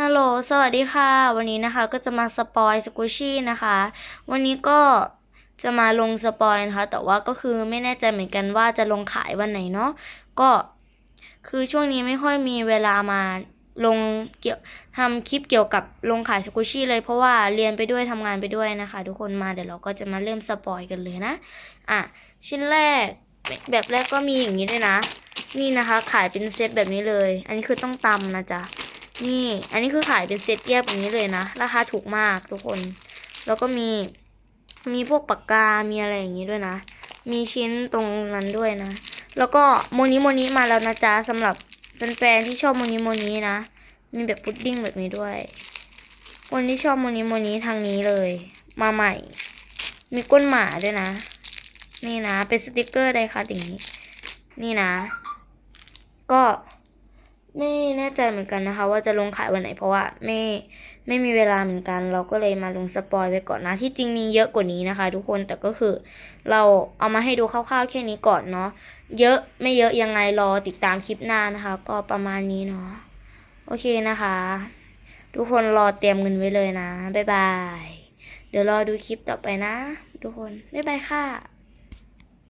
ฮัลโหล สวัสดีค่ะ วันนี้นะคะก็จะมาสปอยสกูชี่นะคะ วันนี้ก็จะมาลงสปอยนะคะ แต่ว่าก็คือไม่แน่ใจเหมือนกันว่าจะลงขายวันไหนเนาะ ก็คือช่วงนี้ไม่ค่อยมีเวลามาลงเกี่ยวทำคลิปเกี่ยวกับลงขายสกูชี่เลย เพราะว่าเรียนไปด้วยทำงานไปด้วยนะคะ ทุกคนมาเดี๋ยวเราก็จะมาเริ่มสปอยกันเลยนะ อะ ชิ้นแรกแบบแรกก็มีอย่างนี้ด้วยนะ นี่นะคะ ขายเป็นเซตแบบนี้เลย อันนี้คือต้องตำนะจ๊ะ นี่ อันนี้คือขายเป็นเซตแยกแบบนี้เลยนะ ราคาถูกมากทุกคน แล้วก็มี มีพวกปากกา มีอะไรอย่างนี้ด้วยนะ มีชิ้นตรงนั้นด้วยนะ แล้วก็โมนิโมนิมาแล้วนะจ๊ะสำหรับแฟนๆที่ชอบโมนิโมนินะ มีแบบพุดดิ้งแบบนี้ด้วย คนที่ชอบโมนิโมนิทางนี้เลย มาใหม่ มีก้นหมาด้วยนะ นี่นะ เป็นสติกเกอร์ไดค่ะอย่างนี้ นี่นะ ก็ ไม่แน่ใจเหมือนกันนะคะ ว่าจะลงขายวันไหนเพราะว่าไม่ไม่มีเวลาเหมือนกัน เราก็เลยมาลงสปอยไว้ก่อนนะ ที่จริงมีเยอะกว่านี้นะคะ ทุกคนแต่ก็คือ เราเอามาให้ดูคร่าวๆแค่นี้ก่อนเนาะเยอะไม่เยอะยังไงรอติดตามคลิปหน้านะคะ ก็ประมาณนี้เนาะโอเคนะคะ ทุกคนรอเตรียมเงินไว้เลยนะบ๊ายบายเดี๋ยวรอดูคลิปต่อไปนะ ทุกคนบ๊ายบายค่ะ